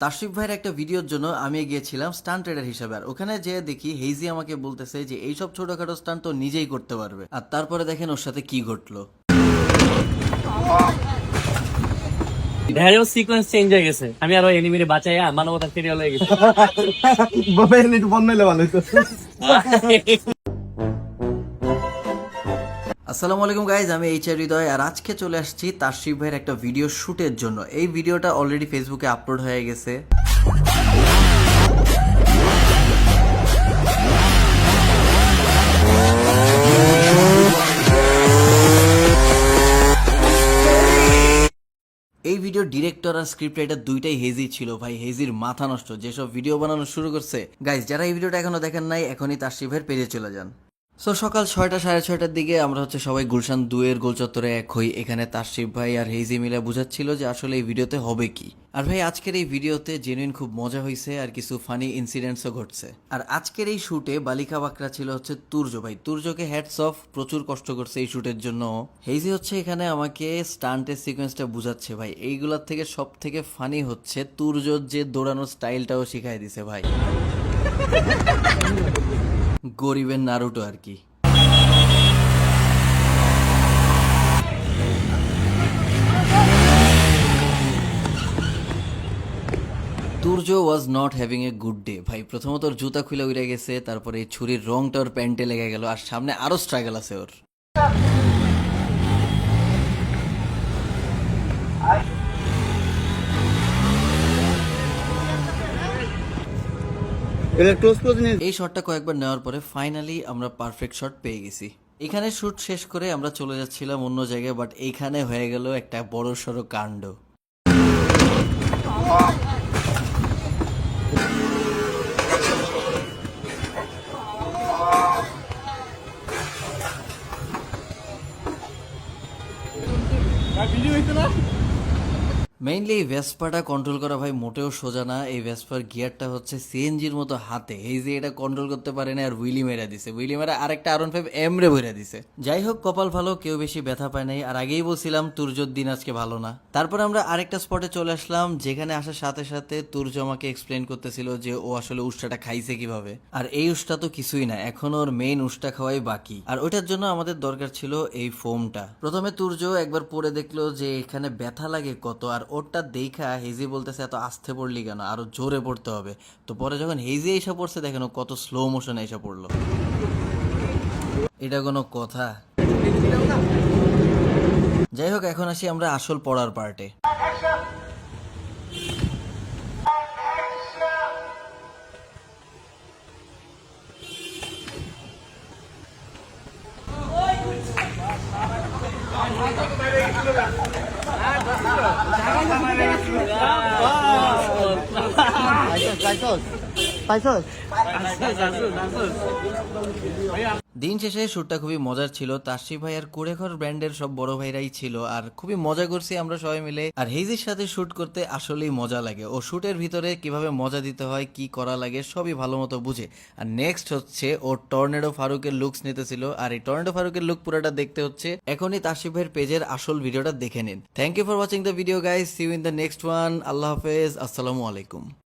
তাশরিফ ভাইয়ের একটা ভিডিওর জন্য আমি গিয়েছিলাম স্টান্ট ট্রেডার হিসাবে আর ওখানে যে দেখি হেইজি আমাকে বলতেছে যে এইসব ছোটখাটো স্টান্ট তো নিজেই করতে পারবে। আর তারপরে দেখেন ওর সাথে কি ঘটলো। সিকোয়েন্স চেঞ্জ হয়ে গেছে। আমি আরও এনিমিরে বাঁচাইয়া মানবতা হয়ে গেছে। বাবা বন্ধ হইলে ভালো হইতো। আসসালামু আলাইকুম গাইজ আমি এইচ আর হৃদয় আর আজকে চলে আসছি তাশরিফ ভাইয়ের একটা ভিডিও শুটের জন্য। এই ভিডিওটা অলরেডি ফেসবুকে আপলোড হয়ে গেছে। এই ভিডিও ডিরেক্টর আর স্ক্রিপ্ট রাইটার দুইটাই হেজি ছিল ভাই হেজির মাথা নষ্ট। যেসব ভিডিও বানানো শুরু করছে গাইজ যারা এই ভিডিওটা এখনও দেখেন নাই, এখনই তাশরিফের পেজে চলে যান। সো সকাল ছয়টা, সাড়ে ছয়টার দিকে আমরা হচ্ছে সবাই গুলশান দুয়ের গোল চত্বরে এক হই। এখানে তাশরিফ ভাই আর হেজি মিলে বুঝাচ্ছিল যে আসলে এই ভিডিওতে হবে কি। আর ভাই, আজকের এই ভিডিওতে জেনুইন খুব মজা হয়েছে আর কিছু ফানি ইনসিডেন্টসও ঘটছে। আর আজকের এই শুটে বালিকা বাকরা ছিল হচ্ছে তুর্য ভাই। তুর্যকে হ্যাটস অফ প্রচুর কষ্ট করছে এই শুটের জন্য। হেজি হচ্ছে এখানে আমাকে স্টান্টের সিকোয়েন্সটা বুঝাচ্ছে ভাই। এইগুলার থেকে সব থেকে ফানি হচ্ছে তুর্যর যে দৌড়ানোর স্টাইলটাও শিখাই দিছে ভাই। গরিবের নারুটো আর কি। Turjo was not having a good day ভাই, প্রথমত ওর জুতা খুলে উড়ে গেছে, তারপরে এই ছুরির রংটা ওর প্যান্টে লেগে গেল, আর সামনে আরও স্ট্রাগল আছে ওর। এটা ক্লোজ ক্লোজ নিয়ে এই শটটা কয়েকবার নেওয়ার পরে ফাইনালি আমরা পারফেক্ট শট পেয়ে গেছি। এখানে শুট শেষ করে আমরা চলে যাচ্ছিলাম অন্য জায়গায় বাট এইখানে হয়ে গেল একটা বড় সড়ো কাণ্ড মেইনলি এই ভেসপাটা কন্ট্রোল করা ভাই মোটেও সোজা না। এই ভেসপার গিয়ারটা হচ্ছে সিএনজির মতো হাতে। এই যে এটা কন্ট্রোল করতে পারে না আর উইলি মেরা দিছে। উইলি মেরা আরেকটা আরন ফাইভ এমরে ভরে দিছে। যাই হোক, কপাল ভালো, কেউ বেশি ব্যথা পায় নাই। আর আগেই বলছিলাম তুর্যর দিন আজকে ভালো না। তারপর আমরা আরেকটা স্পটে চলে আসলাম, যেখানে আসার সাথে সাথে তুর্য আমাকে এক্সপ্লেন করতেছিল যে ও আসলে উষ্টাটা খাইছে কীভাবে। আর এই উষ্টা তো কিছুই না, এখন ওর মেইন উষ্টা খাওয়াই বাকি। আর ওইটার জন্য আমাদের দরকার ছিল এই ফোমটা প্রথমে তুর্য একবার পরে দেখল যে এখানে ব্যথা লাগে কত, আর ওরটা দেখা হেজি বলতেছে, এত আস্তে পড়লি কেন? আরও জোরে পড়তে হবে। তো পরে যখন হেজি এসে পড়ছে, দেখেন কত স্লো মোশনে এসে পড়ল। এটা কোনো কথা? যাই হোক, এখন আসি আমরা আসল পড়ার পার্টে দিন শেষে শ্যুটটা খুবই মজার ছিল। তাশি ভাই আর কুড়েঘর ব্র্যান্ডের সব বড় ভাইরাই ছিল। আর খুবই মজা করছি আমরা সবাই মিলে। আর হেজির সাথে শুট করতে আসলেই মজা লাগে। ও শুটের ভিতরে কীভাবে মজা দিতে হয়, কি করা লাগে, সবই ভালো মতো বুঝে। আর নেক্সট হচ্ছে, ও টর্নেডো ফারুকের লুকস নিতেছিল। আর এই টর্নেডো ফারুকের লুক পুরোটা দেখতে হচ্ছে। এখনই তাশিফ ভাইয়ের পেজের আসল ভিডিওটা দেখে নিন। Thank you for watching the video guys see you in the next one আল্লাহ হাফেজ। আসসালামু আলাইকুম।